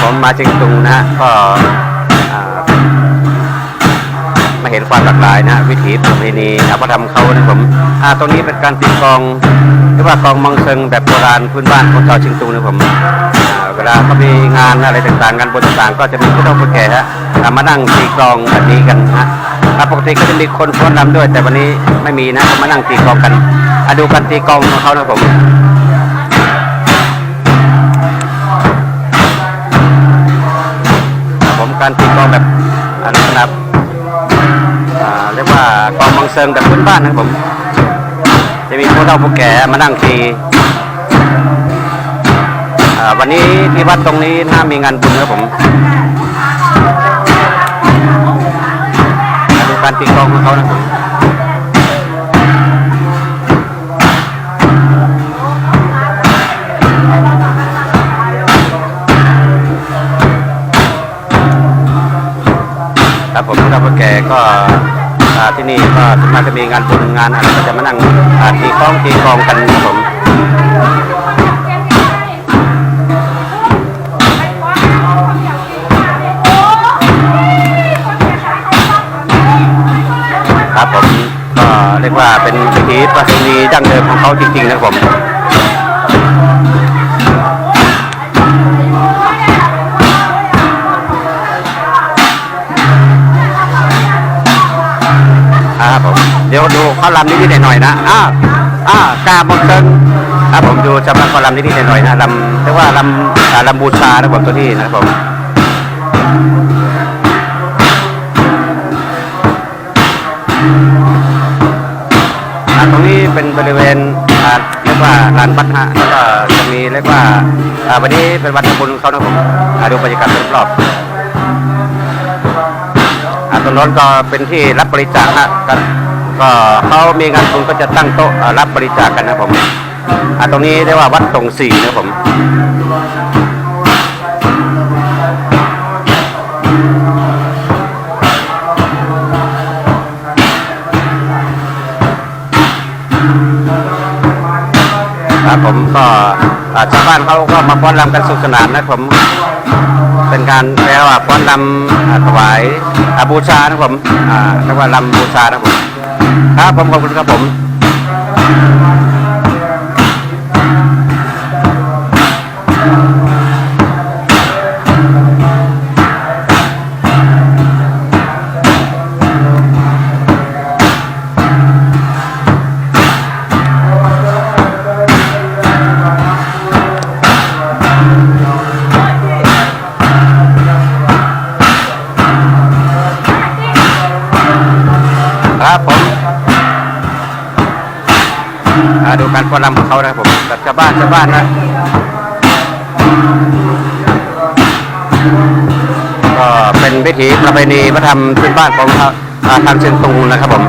ผมมาเชียงตุงนะฮะก็อ่ามาเห็นความหลากหลายนะฮะวิถีประเพณีอภิธรรมเขานะผมอ่าตรงนี้เป็นการตีกลองหรือว่ากลองมังเซิงแบบโบราณพื้นบ้านของชาวเชียงตุงนะผมอ่าเวลาเขามีงานอะไรต่างๆงานบุญต่างๆ ก็จะมีผู้เฒ่าผู้แก่ฮะอ่ามานั่งตีกลองแบบนี้กันนะฮะอ่าปกติก็จะมีคนฟ้อนรำด้วย แต่วันนี้ไม่มีนะเขามานั่งตีกลองกันอ่าดูการตีกลองของเขานะผม การตีกลองแบบอาลักษณะเรียกว่ากลองมังเซิงแบบพื้นบ้านนะครับผม จะมีผู้เฒ่าผู้แก่มานั่งตีวันนี้ที่วัดตรงนี้น่ามีงานบุญครับผมดูการตีกลองของเขานะครับ ผมครับผู้แก่ก็ที่นี่ก็สามาจะมีงานบุญงานอะไรก็จะมานั่งตีกลองตีกลองกันครับผมครับผมก็เรียกว่าเป็นวิถีประเพณีดั้งเดิมของเขาจริงๆนะครับผม เดี๋ยวดูเขาลำนิดๆหน่อยๆนะอ้าอ้ากาบกเซิงครับผมดูจำนวนเขาลำนิดๆหน่อยๆนะลำเรียกว่าลำลำบูชานะผมตัวนี้นะครับผมตรงนี้เป็นบริเวณเรียกว่าลานวัดฮะแล้วก็จะมีเรียกว่าอ่าวันนี้เป็นวันทำบุญเขานะผมดูบรรยากาศรอบๆอ่าตรงโน้นก็เป็นที่รับบริจาคฮะ ก็เขามีงานบุญก็จะตั้งโต๊ะรับบริจาคกันนะผมอ่าตรงนี้เรียกว่าวัดตรงสี่นะผมครับผมก็ชาวบ้านเขาก็มาฟ้อนรำกันสนุกสนานนะผมเป็นการแปลว่าฟ้อนรำถวายอาบูชานะผมเรียกว่ารำบูชานะผม ครับผมขอบคุณครับผม ครับผมดูการฟ้อนรำของเขานะครับผมแบบชาวบ้านชาวบ้านนะก็เป็นวิถีประเพณีวัฒนธรรมพื้นบ้านของทางเชียงตุงนะครับผม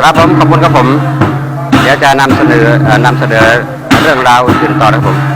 ครับผมขอบคุณครับผม เดี๋ยวจะนำเสนอเอ่อนำเสนอเรื่องราวอื่นต่อนะครับผม